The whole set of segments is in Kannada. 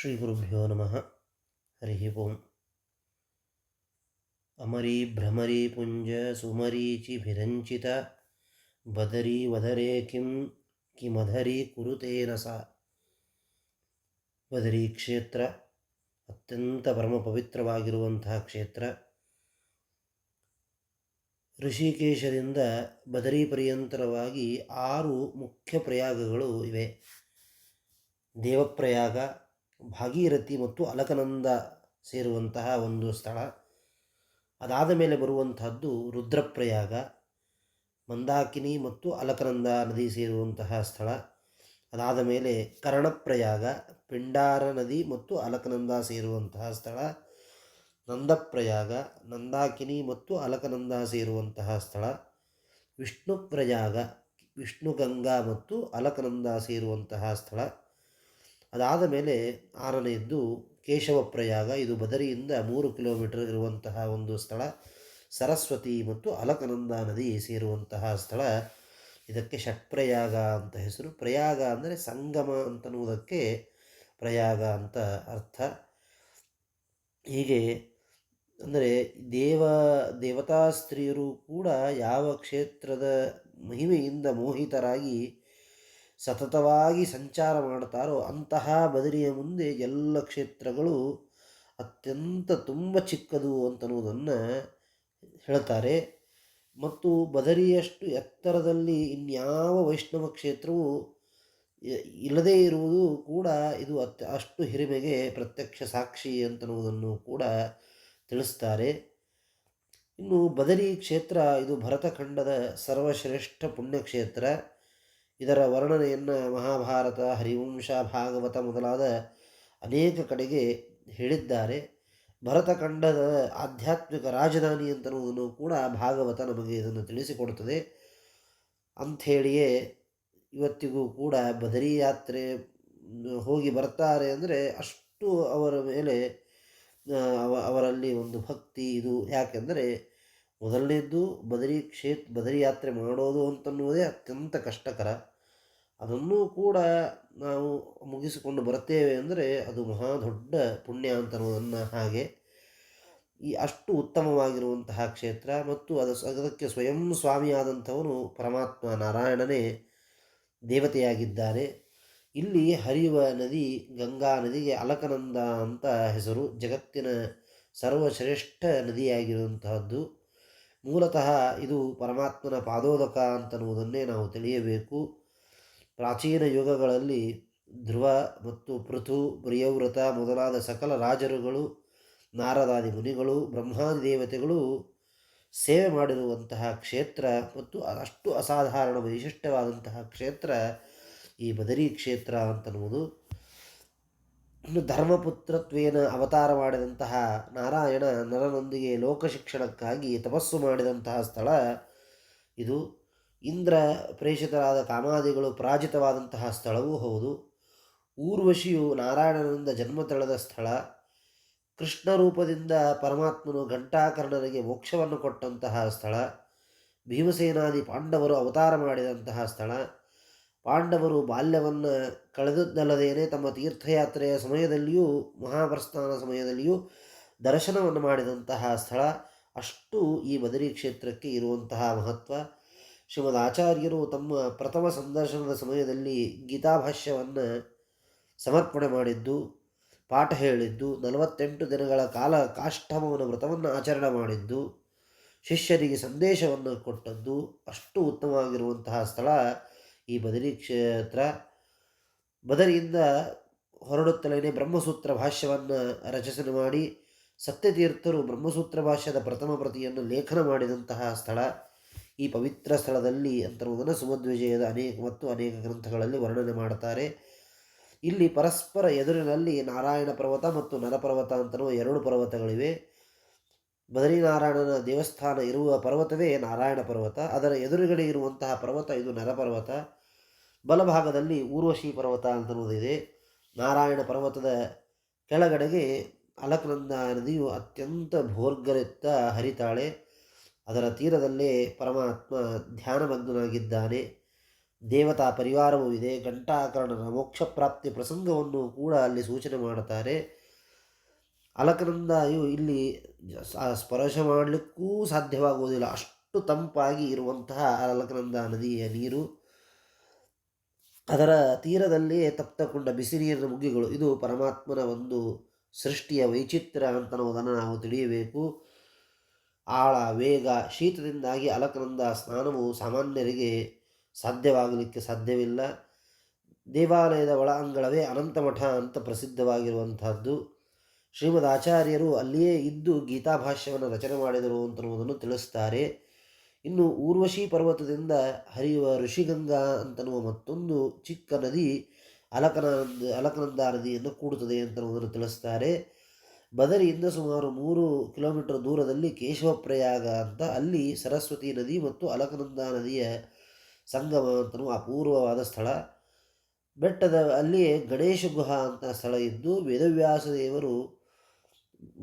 ಶ್ರೀಗುರುಭ್ಯೋ ನಮಃ ಹರಿ ಓಂ ಅಮರಿ ಭ್ರಮರಿ ಪುಂಜ ಸುಮರೀಚಿಭಿರಂಚಿತ ಬದರಿ ವದರೇ ಕಿಂ ಕಿಮಧರಿ ಕುರುತೇನ ಸ ಬದರಿ ಕ್ಷೇತ್ರ ಅತ್ಯಂತ ಪರಮ ಪವಿತ್ರವಾಗಿರುವಂತಹ ಕ್ಷೇತ್ರ। ಋಷಿಕೇಶದಿಂದ ಬದರಿ ಪರ್ಯಂತರವಾಗಿ ಆರು ಮುಖ್ಯ ಪ್ರಯಾಗಗಳು ಇವೆ। ದೇವಪ್ರಯಾಗ ಭಾಗೀರಥಿ ಮತ್ತು ಅಲಕನಂದ ಸೇರುವಂತಹ ಒಂದು ಸ್ಥಳ. ಅದಾದ ಮೇಲೆ ಬರುವಂತಹದ್ದು ರುದ್ರಪ್ರಯಾಗ, ಮಂದಾಕಿನಿ ಮತ್ತು ಅಲಕನಂದ ನದಿ ಸೇರುವಂತಹ ಸ್ಥಳ. ಅದಾದ ಮೇಲೆ ಕರ್ಣಪ್ರಯಾಗ, ಪಿಂಡಾರ ನದಿ ಮತ್ತು ಅಲಕನಂದ ಸೇರುವಂತಹ ಸ್ಥಳ. ನಂದಪ್ರಯಾಗ, ನಂದಾಕಿನಿ ಮತ್ತು ಅಲಕನಂದ ಸೇರುವಂತಹ ಸ್ಥಳ. ವಿಷ್ಣು ಪ್ರಯಾಗ ವಿಷ್ಣುಗಂಗಾ ಮತ್ತು ಅಲಕನಂದ ಸೇರುವಂತಹ ಸ್ಥಳ. ಅದಾದ ಮೇಲೆ ಆರನೆಯದ್ದು ಕೇಶವ ಪ್ರಯಾಗ ಇದು ಬದರಿಯಿಂದ ಮೂರು ಕಿಲೋಮೀಟರ್ ಇರುವಂತಹ ಒಂದು ಸ್ಥಳ, ಸರಸ್ವತಿ ಮತ್ತು ಅಲಕನಂದ ನದಿ ಸೇರುವಂತಹ ಸ್ಥಳ. ಇದಕ್ಕೆ ಷಟ್ಪ್ರಯಾಗ ಅಂತ ಹೆಸರು. ಪ್ರಯಾಗ ಅಂದರೆ ಸಂಗಮ ಅಂತನ್ನುವುದಕ್ಕೆ ಪ್ರಯಾಗ ಅಂತ ಅರ್ಥ. ಹೀಗೆ ಅಂದರೆ ದೇವ ದೇವತಾ ಸ್ತ್ರೀಯರು ಕೂಡ ಯಾವ ಕ್ಷೇತ್ರದ ಮಹಿಮೆಯಿಂದ ಮೋಹಿತರಾಗಿ ಸತತವಾಗಿ ಸಂಚಾರ ಮಾಡ್ತಾರೋ ಅಂತಹ ಬದರಿಯ ಮುಂದೆ ಎಲ್ಲ ಕ್ಷೇತ್ರಗಳು ಅತ್ಯಂತ ತುಂಬ ಚಿಕ್ಕದು ಅಂತನ್ನುವುದನ್ನು ಹೇಳ್ತಾರೆ. ಮತ್ತು ಬದರಿಯಷ್ಟು ಎತ್ತರದಲ್ಲಿ ಇನ್ಯಾವ ವೈಷ್ಣವ ಕ್ಷೇತ್ರವು ಇಲ್ಲದೇ ಇರುವುದು ಕೂಡ ಇದು ಅತ್ಯ, ಅಷ್ಟು ಹಿರಿಮೆಗೆ ಪ್ರತ್ಯಕ್ಷ ಸಾಕ್ಷಿ ಅಂತನ್ನುವುದನ್ನು ಕೂಡ ತಿಳಿಸ್ತಾರೆ. ಇನ್ನು ಬದರಿ ಕ್ಷೇತ್ರ ಇದು ಭರತಖಂಡದ ಸರ್ವಶ್ರೇಷ್ಠ ಪುಣ್ಯಕ್ಷೇತ್ರ. ಇದರ ವರ್ಣನೆಯನ್ನು ಮಹಾಭಾರತ, ಹರಿವಂಶ, ಭಾಗವತ ಮೊದಲಾದ ಅನೇಕ ಕಡೆಗೆ ಹೇಳಿದ್ದಾರೆ. ಭರತಖಂಡದ ಆಧ್ಯಾತ್ಮಿಕ ರಾಜಧಾನಿ ಅಂತನ್ನುವುದನ್ನು ಕೂಡ ಭಾಗವತ ನಮಗೆ ಇದನ್ನು ತಿಳಿಸಿಕೊಡುತ್ತದೆ. ಅಂಥೇಳಿಯೇ ಇವತ್ತಿಗೂ ಕೂಡ ಬದರಿ ಯಾತ್ರೆ ಹೋಗಿ ಬರ್ತಾರೆ ಅಂದರೆ ಅಷ್ಟು ಅವರ ಮೇಲೆ ಅವರಲ್ಲಿ ಒಂದು ಭಕ್ತಿ ಇದು. ಯಾಕೆಂದರೆ ಮೊದಲನೇದ್ದು ಬದರಿ ಕ್ಷೇತ್ರ ಬದರಿ ಯಾತ್ರೆ ಮಾಡೋದು ಅಂತನ್ನುವುದೇ ಅತ್ಯಂತ ಕಷ್ಟಕರ. ಅದನ್ನೂ ಕೂಡ ನಾವು ಮುಗಿಸಿಕೊಂಡು ಬರುತ್ತೇವೆ ಅಂದರೆ ಅದು ಮಹಾ ದೊಡ್ಡ ಪುಣ್ಯ ಅಂತ ಅನ್ನೋದನ್ನು ಹಾಗೆ ಈ ಅಷ್ಟು ಉತ್ತಮವಾಗಿರುವಂತಹ ಕ್ಷೇತ್ರ ಮತ್ತು ಅದು ಅದಕ್ಕೆ ಸ್ವಯಂ ಸ್ವಾಮಿಯಾದಂಥವನು ಪರಮಾತ್ಮ ನಾರಾಯಣನೇ ದೇವತೆಯಾಗಿದ್ದಾರೆ. ಇಲ್ಲಿ ಹರಿಯುವ ನದಿ, ಗಂಗಾ ನದಿಗೆ ಅಲಕನಂದ ಅಂತ ಹೆಸರು ಜಗತ್ತಿನ ಸರ್ವಶ್ರೇಷ್ಠ ನದಿಯಾಗಿರುವಂತಹದ್ದು. ಮೂಲತಃ ಇದು ಪರಮಾತ್ಮನ ಪಾದೋದಕ ಅಂತನ್ನುವುದನ್ನೇ ನಾವು ತಿಳಿಯಬೇಕು. ಪ್ರಾಚೀನ ಯುಗಗಳಲ್ಲಿ ಧ್ರುವ ಮತ್ತು ಪೃಥು, ಪ್ರಿಯವ್ರತ ಮೊದಲಾದ ಸಕಲ ರಾಜರುಗಳು, ನಾರದಾದಿ ಮುನಿಗಳು, ಬ್ರಹ್ಮಾದಿ ದೇವತೆಗಳು ಸೇವೆ ಮಾಡಿರುವಂತಹ ಕ್ಷೇತ್ರ ಮತ್ತು ಅಷ್ಟು ಅಸಾಧಾರಣ ವೈಶಿಷ್ಟ್ಯವಾದಂತಹ ಕ್ಷೇತ್ರ ಈ ಬದರಿ ಕ್ಷೇತ್ರ ಅಂತನ್ನುವುದು ಇನ್ನು ಧರ್ಮಪುತ್ರತ್ವೇನ ಅವತಾರ ಮಾಡಿದಂತಹ ನಾರಾಯಣ ನರನೊಂದಿಗೆ ಲೋಕಶಿಕ್ಷಣಕ್ಕಾಗಿ ತಪಸ್ಸು ಮಾಡಿದಂತಹ ಸ್ಥಳ ಇದು. ಇಂದ್ರ ಪ್ರೇಷಿತರಾದ ಕಾಮಾದಿಗಳು ಪರಾಜಿತವಾದಂತಹ ಸ್ಥಳವೂ ಹೌದು. ಊರ್ವಶಿಯು ನಾರಾಯಣನಿಂದ ಜನ್ಮ ತಳೆದ ಸ್ಥಳ. ಕೃಷ್ಣ ರೂಪದಿಂದ ಪರಮಾತ್ಮನು ಘಂಟಾಕರ್ಣನಿಗೆ ಮೋಕ್ಷವನ್ನು ಕೊಟ್ಟಂತಹ ಸ್ಥಳ. ಭೀಮಸೇನಾದಿ ಪಾಂಡವರು ಅವತಾರ ಮಾಡಿದಂತಹ ಸ್ಥಳ. ಪಾಂಡವರು ಬಾಲ್ಯವನ್ನು ಕಳೆದದ್ದಲ್ಲದೇನೆ ತಮ್ಮ ತೀರ್ಥಯಾತ್ರೆಯ ಸಮಯದಲ್ಲಿಯೂ, ಮಹಾಪ್ರಸ್ಥಾನ ಸಮಯದಲ್ಲಿಯೂ ದರ್ಶನವನ್ನು ಮಾಡಿದಂತಹ ಸ್ಥಳ. ಅಷ್ಟು ಈ ಬದರಿ ಕ್ಷೇತ್ರಕ್ಕೆ ಇರುವಂತಹ ಮಹತ್ವ. ಶ್ರೀಮದ್ ಆಚಾರ್ಯರು ತಮ್ಮ ಪ್ರಥಮ ಸಂದರ್ಶನದ ಸಮಯದಲ್ಲಿ ಗೀತಾಭಾಷ್ಯವನ್ನು ಸಮರ್ಪಣೆ ಮಾಡಿದ್ದು, ಪಾಠ ಹೇಳಿದ್ದು, ನಲವತ್ತೆಂಟು ದಿನಗಳ ಕಾಲ ಕಾಷ್ಠಮವನ ವ್ರತವನ್ನು ಆಚರಣೆ ಮಾಡಿದ್ದು, ಶಿಷ್ಯರಿಗೆ ಸಂದೇಶವನ್ನು ಕೊಟ್ಟದ್ದು, ಅಷ್ಟು ಉತ್ತಮವಾಗಿರುವಂತಹ ಸ್ಥಳ ಈ ಬದರಿ ಕ್ಷೇತ್ರ. ಬದರಿಯಿಂದ ಹೊರಡುತ್ತಲೇ ಬ್ರಹ್ಮಸೂತ್ರ ಭಾಷ್ಯವನ್ನು ರಚನೆ ಮಾಡಿ, ಸತ್ಯತೀರ್ಥರು ಬ್ರಹ್ಮಸೂತ್ರ ಭಾಷ್ಯದ ಪ್ರಥಮ ಪ್ರತಿಯನ್ನು ಲೇಖನ ಮಾಡಿದಂತಹ ಸ್ಥಳ. ಈ ಪವಿತ್ರ ಸ್ಥಳದಲ್ಲಿ ಅಂತರುವುದನ್ನು ಸುಮಧ್ವಿಜಯದ ಅನೇಕ ಮತ್ತು ಅನೇಕ ಗ್ರಂಥಗಳಲ್ಲಿ ವರ್ಣನೆ ಮಾಡುತ್ತಾರೆ. ಇಲ್ಲಿ ಪರಸ್ಪರ ಎದುರಿನಲ್ಲಿ ನಾರಾಯಣ ಪರ್ವತ ಮತ್ತು ನರಪರ್ವತ ಅಂತಲೂ ಎರಡು ಪರ್ವತಗಳಿವೆ. ಬದರಿನಾರಾಯಣನ ದೇವಸ್ಥಾನ ಇರುವ ಪರ್ವತವೇ ನಾರಾಯಣ ಪರ್ವತ. ಅದರ ಎದುರುಗಡೆ ಇರುವಂತಹ ಪರ್ವತ ಇದು ನರಪರ್ವತ. ಬಲಭಾಗದಲ್ಲಿ ಊರ್ವಶಿ ಪರ್ವತ ಅಂತನ್ನುವುದಿದೆ ನಾರಾಯಣ ಪರ್ವತದ ಕೆಳಗಡೆಗೆ ಅಲಕನಂದ ನದಿಯು ಅತ್ಯಂತ ಭೋರ್ಗರೆತ್ತ ಹರಿತಾಳೆ. ಅದರ ತೀರದಲ್ಲೇ ಪರಮಾತ್ಮ ಧ್ಯಾನಮಗ್ನಾಗಿದ್ದಾನೆ ದೇವತಾ ಪರಿವಾರವೂ ಇದೆ. ಮೋಕ್ಷ ಪ್ರಾಪ್ತಿ ಪ್ರಸಂಗವನ್ನು ಕೂಡ ಅಲ್ಲಿ ಸೂಚನೆ ಮಾಡುತ್ತಾರೆ. ಅಲಕನಂದಾಯು ಇಲ್ಲಿ ಸ್ಪರ್ಶ ಮಾಡಲಿಕ್ಕೂ ಸಾಧ್ಯವಾಗುವುದಿಲ್ಲ. ಅಷ್ಟು ತಂಪಾಗಿ ಇರುವಂತಹ ಅಲಕನಂದ ನದಿಯ ನೀರು. ಅದರ ತೀರದಲ್ಲಿಯೇ ತಪ್ತಕೊಂಡ ಬಿಸಿ ನೀರಿನ ಮುಗ್ಗಿಗಳು ಇದು ಪರಮಾತ್ಮನ ಒಂದು ಸೃಷ್ಟಿಯ ವೈಚಿತ್ರ್ಯ ಅಂತ ನಾವು ತಿಳಿಯಬೇಕು. ಆಳ, ವೇಗ, ಶೀತದಿಂದಾಗಿ ಅಲಕನಂದ ಸ್ನಾನವು ಸಾಮಾನ್ಯರಿಗೆ ಸಾಧ್ಯವಾಗಲಿಕ್ಕೆ ಸಾಧ್ಯವಿಲ್ಲ. ದೇವಾಲಯದ ಒಳ ಅಂಗಳವೇ ಅನಂತಮಠ ಅಂತ ಪ್ರಸಿದ್ಧವಾಗಿರುವಂಥದ್ದು. ಶ್ರೀಮದ್ ಆಚಾರ್ಯರು ಅಲ್ಲಿಯೇ ಇದ್ದು ಗೀತಾಭಾಷ್ಯವನ್ನು ರಚನೆ ಮಾಡಿದರು ಅಂತನ್ನುವುದನ್ನು ತಿಳಿಸ್ತಾರೆ. ಇನ್ನು ಊರ್ವಶಿ ಪರ್ವತದಿಂದ ಹರಿಯುವ ಋಷಿಗಂಗಾ ಅಂತನ್ನುವ ಮತ್ತೊಂದು ಚಿಕ್ಕ ನದಿ ಅಲಕನಂದ ಅಲಕನಂದ ನದಿಯನ್ನು ಕೂಡುತ್ತದೆ ಅಂತನ್ನುವುದನ್ನು ತಿಳಿಸ್ತಾರೆ. ಬದರಿಯಿಂದ ಸುಮಾರು ಮೂರು ಕಿಲೋಮೀಟರ್ ದೂರದಲ್ಲಿ ಕೇಶವಪ್ರಯಾಗ ಅಂತ ಅಲ್ಲಿ ಸರಸ್ವತಿ ನದಿ ಮತ್ತು ಅಲಕನಂದ ನದಿಯ ಸಂಗಮ ಅಂತಲೂ ಅಪೂರ್ವವಾದ ಸ್ಥಳ. ಬೆಟ್ಟದ ಅಲ್ಲಿಯೇ ಗಣೇಶ ಗುಹ ಅಂತ ಸ್ಥಳ ಇದ್ದು ವೇದವ್ಯಾಸ ದೇವರು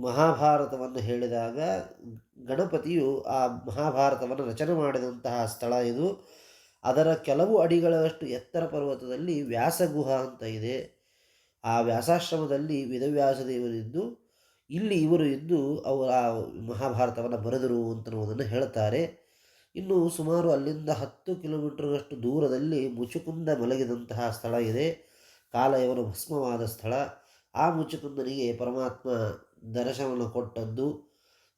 ಮಹಾಭಾರತವನ್ನು ಹೇಳಿದಾಗ ಗಣಪತಿಯು ಆ ಮಹಾಭಾರತವನ್ನು ರಚನೆ ಮಾಡಿದಂತಹ ಸ್ಥಳ ಇದು. ಅದರ ಕೆಲವು ಅಡಿಗಳಷ್ಟು ಎತ್ತರ ಪರ್ವತದಲ್ಲಿ ವ್ಯಾಸಗುಹ ಅಂತ ಇದೆ. ಆ ವ್ಯಾಸಾಶ್ರಮದಲ್ಲಿ ವೇದವ್ಯಾಸ ದೇವರಿದ್ದು ಇಲ್ಲಿ ಇವರು ಇದ್ದು ಅವರು ಆ ಮಹಾಭಾರತವನ್ನು ಬರೆದರು ಅಂತನ್ನುವುದನ್ನು ಹೇಳ್ತಾರೆ. ಇನ್ನು ಸುಮಾರು ಅಲ್ಲಿಂದ ಹತ್ತು ಕಿಲೋಮೀಟರ್ಗಷ್ಟು ದೂರದಲ್ಲಿ ಮುಚುಕುಂದ ಮಲಗಿದಂತಹ ಸ್ಥಳ ಇದೆ. ಕಾಲಯವನ ಭಸ್ಮವಾದ ಸ್ಥಳ. ಆ ಮುಚುಕುಂದನಿಗೆ ಪರಮಾತ್ಮ ದರ್ಶನವನ್ನು ಕೊಟ್ಟದ್ದು.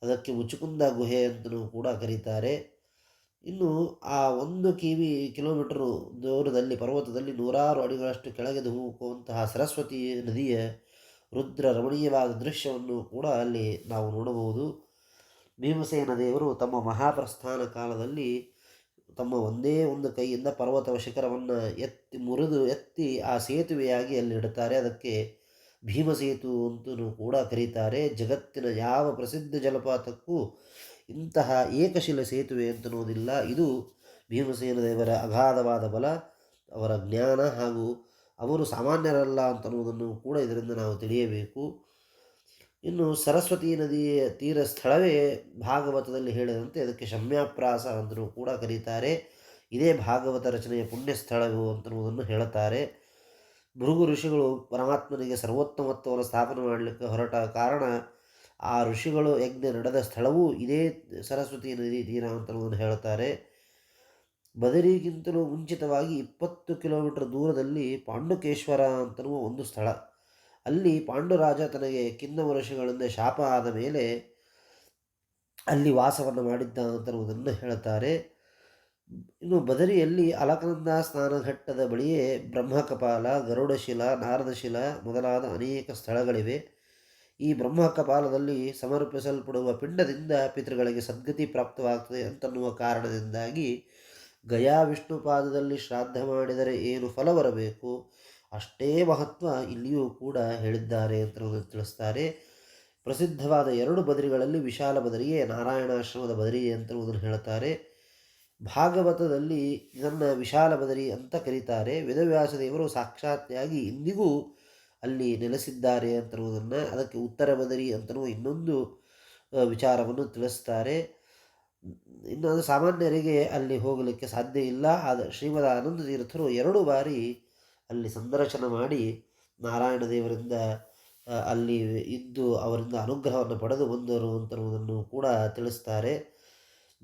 ಅದಕ್ಕೆ ಮುಚುಕುಂದ ಗುಹೆ ಅಂತಲೂ ಕೂಡ ಕರೀತಾರೆ. ಇನ್ನು ಆ ಒಂದು ಕಿವಿ ಕಿಲೋಮೀಟರು ದೂರದಲ್ಲಿ, ಪರ್ವತದಲ್ಲಿ ನೂರಾರು ಅಡಿಗಳಷ್ಟು ಕೆಳಗೆ ಹೋಗುವಂತಹ ಸರಸ್ವತಿ ನದಿಯ ರುದ್ರ ರಮಣೀಯವಾದ ದೃಶ್ಯವನ್ನು ಕೂಡ ಅಲ್ಲಿ ನಾವು ನೋಡಬಹುದು. ಭೀಮಸೇನ ದೇವರು ತಮ್ಮ ಮಹಾಪ್ರಸ್ಥಾನ ಕಾಲದಲ್ಲಿ ತಮ್ಮ ಒಂದೇ ಒಂದು ಕೈಯಿಂದ ಪರ್ವತ ಶಿಖರವನ್ನು ಎತ್ತಿ ಮುರಿದು ಎತ್ತಿ ಆ ಸೇತುವೆಯಾಗಿ ಅಲ್ಲಿ ಇಡುತ್ತಾರೆ. ಅದಕ್ಕೆ ಭೀಮಸೇತು ಅಂತಲೂ ಕೂಡ ಕರೀತಾರೆ. ಜಗತ್ತಿನ ಯಾವ ಪ್ರಸಿದ್ಧ ಜಲಪಾತಕ್ಕೂ ಇಂತಹ ಏಕಶಿಲ ಸೇತುವೆ ಅಂತನೋದಿಲ್ಲ. ಇದು ಭೀಮಸೇನ ದೇವರ ಅಗಾಧವಾದ ಬಲ, ಅವರ ಜ್ಞಾನ ಹಾಗೂ ಅವರು ಸಾಮಾನ್ಯರಲ್ಲ ಅಂತನ್ನುವುದನ್ನು ಕೂಡ ಇದರಿಂದ ನಾವು ತಿಳಿಯಬೇಕು. ಇನ್ನು ಸರಸ್ವತಿ ನದಿಯ ತೀರ ಸ್ಥಳವೇ ಭಾಗವತದಲ್ಲಿ ಹೇಳಿದಂತೆ ಅದಕ್ಕೆ ಶಮ್ಯಾಪ್ರಾಸ ಅಂತಲೂ ಕೂಡ ಕರೀತಾರೆ. ಇದೇ ಭಾಗವತ ರಚನೆಯ ಪುಣ್ಯ ಸ್ಥಳವು ಅಂತನ್ನುವುದನ್ನು ಹೇಳುತ್ತಾರೆ. ಭೃಗು ಋಷಿಗಳು ಪರಮಾತ್ಮನಿಗೆ ಸರ್ವೋತ್ತಮತ್ವವನ್ನು ಸ್ಥಾಪನೆ ಮಾಡಲಿಕ್ಕೆ ಹೊರಟ ಕಾರಣ ಆ ಋಷಿಗಳು ಯಜ್ಞ ನಡೆದ ಸ್ಥಳವೂ ಇದೇ ಸರಸ್ವತಿ ನದಿ ತೀರ ಅಂತನ್ನುವುದನ್ನು ಹೇಳುತ್ತಾರೆ. ಬದರಿಗಿಂತಲೂ ಮುಂಚಿತವಾಗಿ ಇಪ್ಪತ್ತು ಕಿಲೋಮೀಟರ್ ದೂರದಲ್ಲಿ ಪಾಂಡುಕೇಶ್ವರ ಅಂತನ್ನುವ ಒಂದು ಸ್ಥಳ. ಅಲ್ಲಿ ಪಾಂಡುರಾಜ ತನಗೆ ಕಿನ್ನ ವರುಷಗಳಿಂದ ಶಾಪ ಆದ ಮೇಲೆ ಅಲ್ಲಿ ವಾಸವನ್ನು ಮಾಡಿದ್ದ ಅಂತನ್ನುವುದನ್ನು ಹೇಳುತ್ತಾರೆ. ಇನ್ನು ಬದರಿಯಲ್ಲಿ ಅಲಕನಂದ ಸ್ನಾನಘಟ್ಟದ ಬಳಿಯೇ ಬ್ರಹ್ಮಕಪಾಲ, ಗರುಡಶಿಲ, ನಾರದಶಿಲ ಮೊದಲಾದ ಅನೇಕ ಸ್ಥಳಗಳಿವೆ. ಈ ಬ್ರಹ್ಮಕಪಾಲದಲ್ಲಿ ಸಮರ್ಪಿಸಲ್ಪಡುವ ಪಿಂಡದಿಂದ ಪಿತೃಗಳಿಗೆ ಸದ್ಗತಿ ಪ್ರಾಪ್ತವಾಗ್ತದೆ ಅಂತನ್ನುವ ಕಾರಣದಿಂದಾಗಿ ಗಯಾ ವಿಷ್ಣುಪಾದದಲ್ಲಿ ಶ್ರಾದ್ದ ಮಾಡಿದರೆ ಏನು ಫಲ ಬರಬೇಕು? ಅಷ್ಟೇ ಮಹತ್ವ ಇಲ್ಲಿಯೂ ಕೂಡ ಹೇಳಿದ್ದಾರೆ ಅಂತ ತಿಳಿಸ್ತಾರೆ. ಪ್ರಸಿದ್ಧವಾದ ಎರಡು ಬದರಿಗಳಲ್ಲಿ ವಿಶಾಲ ಬದರಿಯೇ ನಾರಾಯಣಾಶ್ರಮದ ಬದರಿ ಅಂತ ಹೇಳ್ತಾರೆ. ಭಾಗವತದಲ್ಲಿ ಇದನ್ನು ವಿಶಾಲ ಬದರಿ ಅಂತ ಕರೀತಾರೆ. ವೇದವ್ಯಾಸ ದೇವರು ಸಾಕ್ಷಾತ್ಯಾಗಿ ಇಂದಿಗೂ ಅಲ್ಲಿ ನೆಲೆಸಿದ್ದಾರೆ ಅಂತನ್ನುವುದನ್ನು ಅದಕ್ಕೆ ಉತ್ತರ ಬದರಿ ಅಂತಲೂ ಇನ್ನೊಂದು ವಿಚಾರವನ್ನು ತಿಳಿಸ್ತಾರೆ. ಇನ್ನು ಸಾಮಾನ್ಯರಿಗೆ ಅಲ್ಲಿ ಹೋಗಲಿಕ್ಕೆ ಸಾಧ್ಯ ಇಲ್ಲ. ಆದ ಶ್ರೀಮದ ಆನಂದ ತೀರ್ಥರು ಎರಡು ಬಾರಿ ಅಲ್ಲಿ ಸಂದರ್ಶನ ಮಾಡಿ ನಾರಾಯಣ ದೇವರಿಂದ ಅಲ್ಲಿ ಇದ್ದು ಅವರಿಂದ ಅನುಗ್ರಹವನ್ನು ಪಡೆದು ಬಂದರು ಅಂತರುವುದನ್ನು ಕೂಡ ತಿಳಿಸ್ತಾರೆ.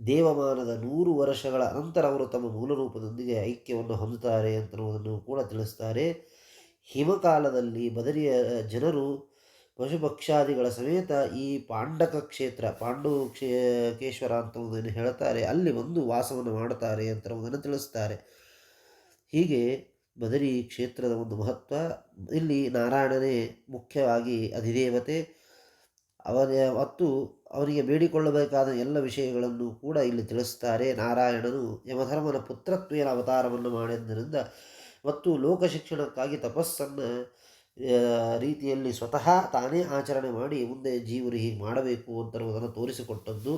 ದೇವಮಾನದ ನೂರು ವರ್ಷಗಳ ನಂತರ ಅವರು ತಮ್ಮ ಮೂಲ ರೂಪದೊಂದಿಗೆ ಐಕ್ಯವನ್ನು ಹೊಂದುತ್ತಾರೆ ಅಂತನ್ನುವುದನ್ನು ಕೂಡ ತಿಳಿಸ್ತಾರೆ. ಹಿಮಕಾಲದಲ್ಲಿ ಬದರಿಯ ಜನರು ಪಶುಪಕ್ಷಾದಿಗಳ ಸಮೇತ ಈ ಪಾಂಡಕ ಕ್ಷೇತ್ರ, ಪಾಂಡು ಕ್ಷೇ, ಕೇಶ್ವರ ಅಂತವುದನ್ನು ಹೇಳ್ತಾರೆ. ಅಲ್ಲಿ ಒಂದು ವಾಸವನ್ನು ಮಾಡುತ್ತಾರೆ ಒಂದನ್ನು ತಿಳಿಸ್ತಾರೆ. ಹೀಗೆ ಬದರಿ ಕ್ಷೇತ್ರದ ಒಂದು ಮಹತ್ವ, ಇಲ್ಲಿ ನಾರಾಯಣನೇ ಮುಖ್ಯವಾಗಿ ಅಧಿದೇವತೆ. ಅವನ, ಮತ್ತು ಅವನಿಗೆ ಬೇಡಿಕೊಳ್ಳಬೇಕಾದ ಎಲ್ಲ ವಿಷಯಗಳನ್ನು ಕೂಡ ಇಲ್ಲಿ ತಿಳಿಸ್ತಾರೆ. ನಾರಾಯಣನು ಯಮಧರ್ಮನ ಪುತ್ರತ್ವೇನ ಅವತಾರವನ್ನು ಮಾಡಿದ್ದರಿಂದ ಮತ್ತು ಲೋಕ ಶಿಕ್ಷಣಕ್ಕಾಗಿ ತಪಸ್ಸನ್ನು ರೀತಿಯಲ್ಲಿ ಸ್ವತಃ ತಾನೇ ಆಚರಣೆ ಮಾಡಿ ಮುಂದೆ ಜೀವರು ಹೀಗೆ ಮಾಡಬೇಕು ಅಂತರುವುದನ್ನು ತೋರಿಸಿಕೊಟ್ಟದ್ದು.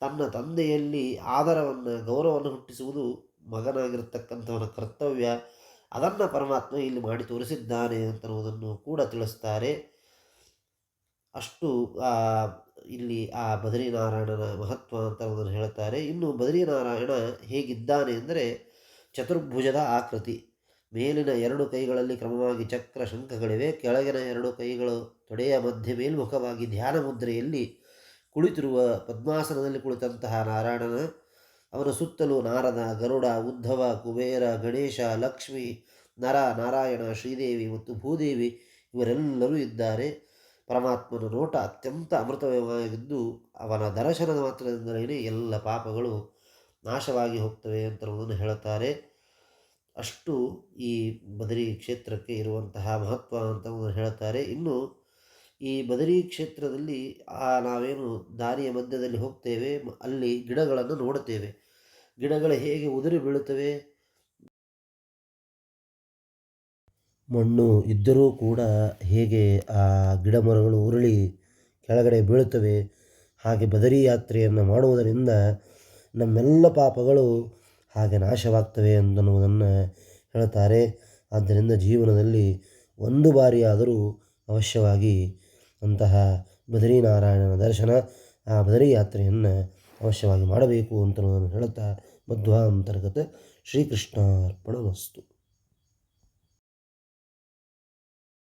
ತನ್ನ ತಂದೆಯಲ್ಲಿ ಆದರವನ್ನು, ಗೌರವವನ್ನು ಹುಟ್ಟಿಸುವುದು ಮಗನಾಗಿರ್ತಕ್ಕಂಥವನ ಕರ್ತವ್ಯ. ಅದನ್ನು ಪರಮಾತ್ಮ ಇಲ್ಲಿ ಮಾಡಿ ತೋರಿಸಿದ್ದಾನೆ ಅಂತರುವುದನ್ನು ಕೂಡ ತಿಳಿಸ್ತಾರೆ. ಅಷ್ಟು ಇಲ್ಲಿ ಆ ಬದರಿನಾರಾಯಣನ ಮಹತ್ವ ಅಂತ ಹೇಳುತ್ತಾರೆ ಇನ್ನು ಬದರಿನಾರಾಯಣ ಹೇಗಿದ್ದಾನೆ ಅಂದರೆ ಚತುರ್ಭುಜದ ಆಕೃತಿ. ಮೇಲಿನ ಎರಡು ಕೈಗಳಲ್ಲಿ ಕ್ರಮವಾಗಿ ಚಕ್ರ ಶಂಖಗಳಿವೆ ಕೆಳಗಿನ ಎರಡು ಕೈಗಳು ತೊಡೆಯ ಮಧ್ಯೆ ಮೇಲ್ಮುಖವಾಗಿ ಧ್ಯಾನ ಮುದ್ರೆಯಲ್ಲಿ ಕುಳಿತಿರುವ ಪದ್ಮಾಸನದಲ್ಲಿ ಕುಳಿತಂತಹ ನಾರಾಯಣನ. ಅವನ ಸುತ್ತಲೂ ನಾರದ, ಗರುಡ, ಉದ್ಧವ, ಕುಬೇರ, ಗಣೇಶ, ಲಕ್ಷ್ಮಿ, ನರ, ನಾರಾಯಣ, ಶ್ರೀದೇವಿ ಮತ್ತು ಭೂದೇವಿ ಇವರೆಲ್ಲರೂ ಇದ್ದಾರೆ. ಪರಮಾತ್ಮನ ನೋಟ ಅತ್ಯಂತ ಅಮೃತಮಯವಾಗಿದ್ದು, ಅವನ ದರ್ಶನದ ಮಾತ್ರದಿಂದಲೇ ಎಲ್ಲ ಪಾಪಗಳು ನಾಶವಾಗಿ ಹೋಗ್ತವೆ ಅಂತ ಹೇಳುತ್ತಾರೆ. ಅಷ್ಟು ಈ ಬದರಿ ಕ್ಷೇತ್ರಕ್ಕೆ ಇರುವಂತಹ ಮಹತ್ವ ಅಂತ ಹೇಳ್ತಾರೆ. ಇನ್ನು ಈ ಬದರಿ ಕ್ಷೇತ್ರದಲ್ಲಿ ಆ ನಾವೇನು ದಾರಿಯ ಮಧ್ಯದಲ್ಲಿ ಹೋಗ್ತೇವೆ, ಅಲ್ಲಿ ಗಿಡಗಳನ್ನು ನೋಡುತ್ತೇವೆ. ಗಿಡಗಳು ಹೇಗೆ ಉದುರಿ ಬೀಳುತ್ತವೆ? ಮಣ್ಣು ಇದ್ದರೂ ಕೂಡ ಹೇಗೆ ಆ ಗಿಡ ಮರಗಳು ಉರುಳಿ ಕೆಳಗಡೆ ಬೀಳುತ್ತವೆ? ಹಾಗೆ ಬದರಿ ಯಾತ್ರೆಯನ್ನು ಮಾಡುವುದರಿಂದ ನಮ್ಮೆಲ್ಲ ಪಾಪಗಳು ಹಾಗೆ ನಾಶವಾಗ್ತವೆ ಎಂದನ್ನುವುದನ್ನು ಹೇಳುತ್ತಾರೆ ಆದ್ದರಿಂದ ಜೀವನದಲ್ಲಿ ಒಂದು ಬಾರಿಯಾದರೂ ಅವಶ್ಯವಾಗಿ ಅಂತಹ ಬದರಿನಾರಾಯಣನ ದರ್ಶನ, ಆ ಬದರಿ ಯಾತ್ರೆಯನ್ನು ಅವಶ್ಯವಾಗಿ ಮಾಡಬೇಕು ಅಂತ ಹೇಳುತ್ತಾ ಮಧ್ವಾಂತರ್ಗತ ಶ್ರೀಕೃಷ್ಣಾರ್ಪಣ ವಸ್ತು